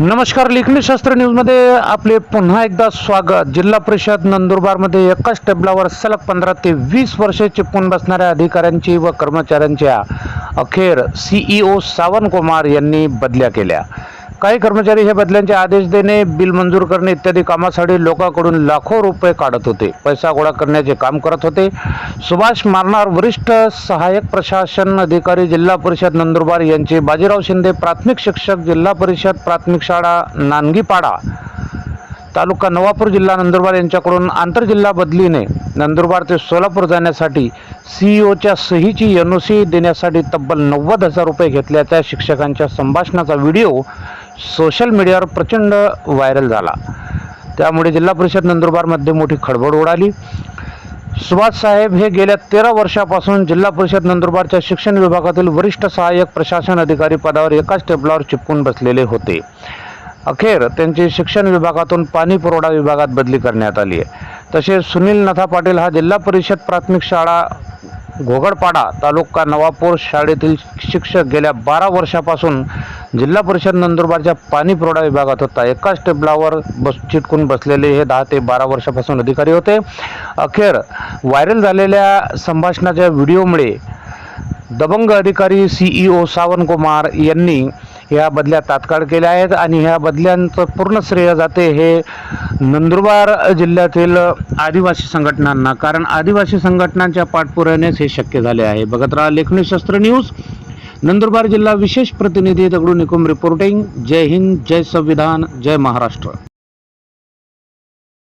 नमस्कार लेखनी शास्त्र न्यूजमध्ये आपले पुन्हा एकदा स्वागत. जिल्हा परिषद नंदुरबारमध्ये एकाच टेबलावर सलग पंधरा ते वीस वर्षे चिपकून बसणाऱ्या अधिकाऱ्यांची व कर्मचाऱ्यांच्या अखेर सीईओ सावंतकुमार यांनी बदल्या केल्या. काही कर्मचारी हे बदल्यांचे आदेश देणे बिल मंजूर करणे इत्यादी कामासाठी लोकांकडून लाखो रुपये काढत होते. पैसा गोळा करण्याचे काम करत होते. सुभाष मारणार वरिष्ठ सहाय्यक प्रशासन अधिकारी जिल्हा परिषद नंदुरबार यांचे. बाजीराव शिंदे प्राथमिक शिक्षक जिल्हा परिषद प्राथमिक शाळा नानगीपाडा तालुका नवापूर जिल्हा नंदुरबार यांच्याकडून आंतरजिल्हा बदलीने नंदुरबार ते सोलापूर जाण्यासाठी सीईओच्या सहीची एन ओ सी देण्यासाठी तब्बल नव्वद हजार रुपये घेतल्याच्या शिक्षकांच्या संभाषणाचा व्हिडिओ सोशल मीडियावर प्रचंड व्हायरल झाला. त्यामुळे जिल्हा परिषद नंदुरबारमध्ये मोठी खळबळ उडाली. सुभाष साहेब हे गेल्या तेरा वर्षापासून जिल्हा परिषद नंदुरबारच्या शिक्षण विभागातील वरिष्ठ सहाय्यक प्रशासन अधिकारी पदावर एकाच टेबलावर चिपकून बसलेले होते. अखेर त्यांची शिक्षण विभागातून पाणी पुरवठा विभागात बदली करण्यात आली आहे. तसेच सुनील नथा पाटील हा जिल्हा परिषद प्राथमिक शाळा घोगडपाडा तालुका नवापूर शाळेतील शिक्षक गेल्या बारा वर्षापासून जिल्हा परिषद नंदुरबारच्या पाणी पुरवठा विभागात होता. एकाच टेबलावर बस चिटकून बसलेले हे दहा ते बारा वर्षापासून अधिकारी होते. अखेर व्हायरल झालेल्या संभाषणाच्या व्हिडिओमुळे दबंग अधिकारी सीईओ सावंतकुमार यांनी ह्या बदल्या तात्काळ केल्या आहेत आणि ह्या बदल्यांचं पूर्ण श्रेय जाते हे नंदुरबार जिल्ह्यातील आदिवासी संघटनांना. कारण आदिवासी संघटनांच्या पाठपुराण्यास हे शक्य झाले आहे. बघत राहा लेखनी शस्त्र न्यूज. नंदुरबार जिल्हा विशेष प्रतिनिधी दगडू निकुम रिपोर्टिंग जय हिंद जय संविधान जय महाराष्ट्र.